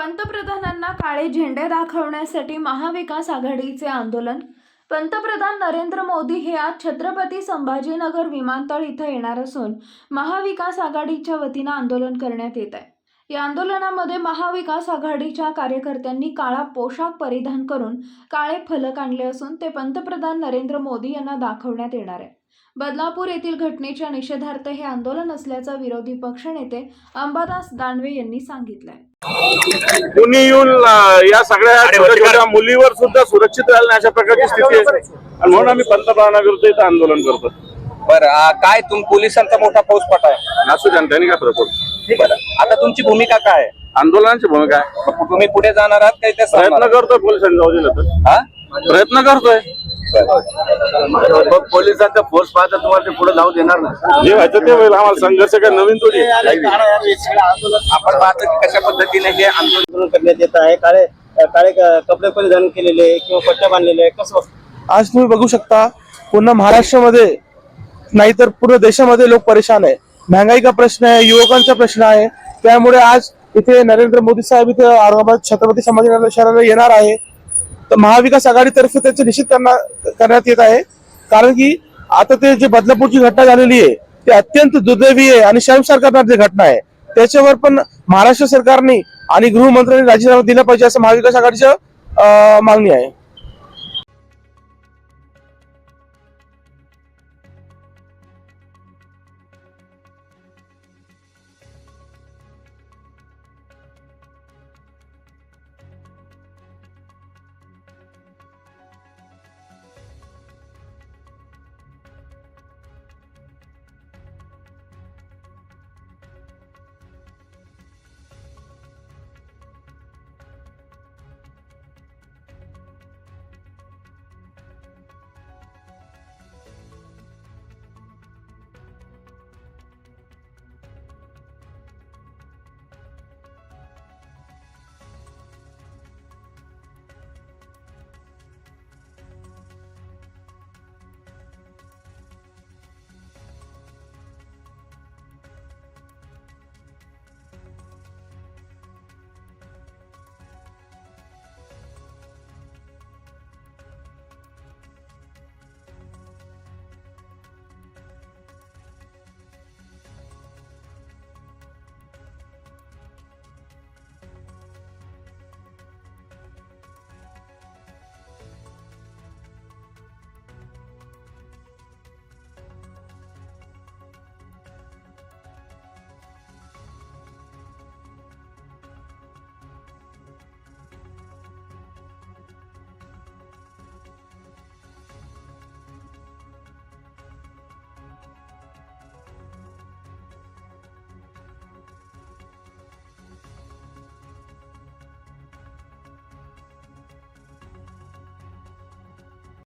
पंतप्रधानांना काळे झेंडे दाखवण्यासाठी महाविकास आघाडीचे आंदोलन. पंतप्रधान नरेंद्र मोदी हे आज छत्रपती संभाजीनगर विमानतळ इथं येणार असून महाविकास आघाडीच्या वतीनं आंदोलन करण्यात येत आहे. या आंदोलनामध्ये महाविकास आघाडीच्या कार्यकर्त्यांनी काळा पोशाख परिधान करून काळे फलक आणले असून ते पंतप्रधान नरेंद्र मोदी यांना दाखवण्यात येणार आहे. बदलापूर येथील घटनेच्या निषेधार्थ हे आंदोलन असल्याचं विरोधी पक्षनेते अंबादास दानवे यांनी सांगितलंय. कुणी येऊन या सगळ्या छोट्या छोट्या मुलीवर सुद्धा सुरक्षित राहिलं अशा प्रकारची स्थिती आहे. आणि म्हणून आम्ही पंतप्रधानाविरुद्ध इथं आंदोलन करतो. बरं काय तुम पोलिसांचा मोठा फौजफाट आहे? असू द्या त्यांनी काय फरक पडतो आता तुमची भूमिका काय आहे? आंदोलनाची भूमिका आहे. तुम्ही पुढे जाणार आहात काही ते प्रयत्न करतोय पोलिसांनी जाऊ दिलं तर. हा? प्रयत्न करतोय. मग पोलिसांचा फोर्स पाहता तुम्हाला ते पुढे जाऊ देणार नाही. जे व्हायचं ते होईल. आम्हाला संघर्ष काय? नवीन थोडी. आपण पाहतो की कशा पद्धतीने हे आंदोलन करण्यात येत आहे. काळे काळे कपडे परिधान केलेले आहे किंवा पट्ट्या बांधलेले आहे कसं आज तुम्ही बघू शकता पूर्ण महाराष्ट्रामध्ये नाहीतर पूर्ण देशामध्ये लोक परेशान आहे. महागाई का प्रश्न आहे? युवकांचा प्रश्न आहे. त्यामुळे आज इथे नरेंद्र मोदी साहेब इथे औरंगाबाद छत्रपती संभाजीनगर शहराला येणार आहे. तर महाविकास आघाडीतर्फे त्याचे निश्चित करण्यात करण्यात येत आहे. कारण की आता ते जे बदलापूरची घटना झालेली आहे ते अत्यंत दुर्दैवी आहे आणि शर्मसार करणारी घटना आहे त्याच्यावर पण महाराष्ट्र सरकारने आणि गृहमंत्र्यांनी राजीनामा दिला पाहिजे असं महाविकास आघाडीचं मागणी आहे.